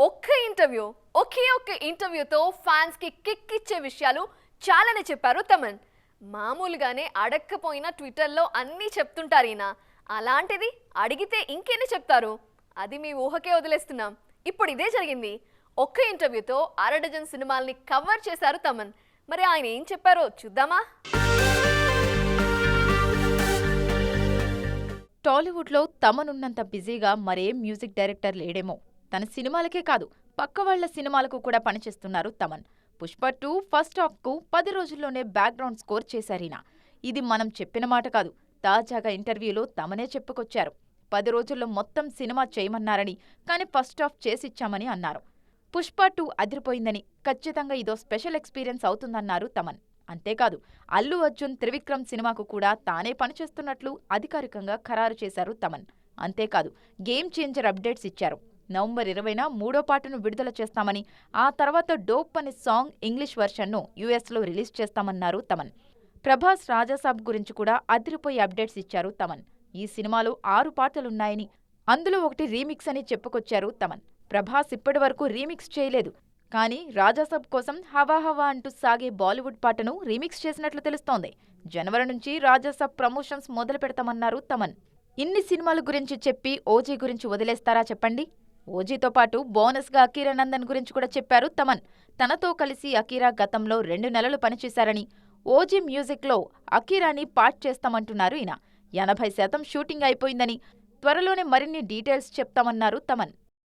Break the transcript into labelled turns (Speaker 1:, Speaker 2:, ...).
Speaker 1: ఒక్క ఇంటర్వ్యూ ఒకే ఒక్క ఇంటర్వ్యూతో ఫ్యాన్స్కి కిక్ ఇచ్చే విషయాలు చాలానే చెప్పారు తమన్. మామూలుగానే అడక్కపోయిన ట్విట్టర్లో అన్నీ చెప్తుంటారు ఈయన. అలాంటిది అడిగితే ఇంకెన్ని చెప్తారు? అది మీ ఊహకే వదిలేస్తున్నాం. ఇప్పుడు ఇదే జరిగింది. ఒక్క ఇంటర్వ్యూతో అరడజన్ సినిమాల్ని కవర్ చేశారు తమన్. మరి ఆయన ఏం చెప్పారో చూద్దామా?
Speaker 2: టాలీవుడ్లో తమనున్నంత బిజీగా మరేం మ్యూజిక్ డైరెక్టర్ లేడేమో. తన సినిమాలకే కాదు పక్క వాళ్ళ సినిమాలకు కూడా పనిచేస్తున్నారు తమన్. పుష్ప టూ ఫస్ట్ హాఫ్కు పది రోజుల్లోనే బ్యాక్గ్రౌండ్ స్కోర్ చేశారీనా ఇది మనం చెప్పిన మాట కాదు తాజాగా ఇంటర్వ్యూలో తమనే చెప్పుకొచ్చారు. పది రోజుల్లో మొత్తం సినిమా చేయమన్నారని కానీ ఫస్ట్ హాఫ్ చేసిచ్చామని అన్నారు. పుష్ప టూ అదిరిపోయిందని ఖచ్చితంగా ఇదో స్పెషల్ ఎక్స్పీరియన్స్ అవుతుందన్నారు తమన్. అంతేకాదు అల్లు అర్జున్ త్రివిక్రమ్ సినిమాకు కూడా తానే పనిచేస్తున్నట్లు అధికారికంగా ఖరారు చేశారు తమన్. అంతేకాదు గేమ్ చేంజర్ అప్డేట్స్ ఇచ్చారు. నవంబర్ ఇరవైన మూడో పాటను విడుదల చేస్తామని ఆ తర్వాత డోప్ అనే సాంగ్ ఇంగ్లీష్ వెర్షన్ను యుఎస్లో రిలీజ్ చేస్తామన్నారు తమన్. ప్రభాస్ రాజాసాబ్ గురించి కూడా అదిరిపోయి అప్డేట్స్ ఇచ్చారు తమన్. ఈ సినిమాలో ఆరు పాటలున్నాయని అందులో ఒకటి రీమిక్స్ అని చెప్పుకొచ్చారు తమన్. ప్రభాస్ ఇప్పటివరకు రీమిక్స్ చేయలేదు కానీ రాజాసాబ్ కోసం హవా హవా అంటూ సాగే బాలీవుడ్ పాటను రీమిక్స్ చేసినట్లు తెలుస్తోంది. జనవరి నుంచి రాజాసాబ్ ప్రమోషన్స్ మొదలు పెడతామన్నారు తమన్. ఇన్ని సినిమాల గురించి చెప్పి ఓజీ గురించి వదిలేస్తారా చెప్పండి? ఓజీతో పాటు బోనస్గా అకీరా నందన్ గురించి కూడా చెప్పారు తమన్. తనతో కలిసి అకీరా గతంలో రెండు నెలలు పనిచేశారని ఓజీ మ్యూజిక్లో అకీరాని పార్ట్ చేస్తామంటున్నారు ఈయన. ఎనభై శాతం షూటింగ్ అయిపోయిందని త్వరలోనే మరిన్ని డీటెయిల్స్ చెప్తామన్నారు తమన్.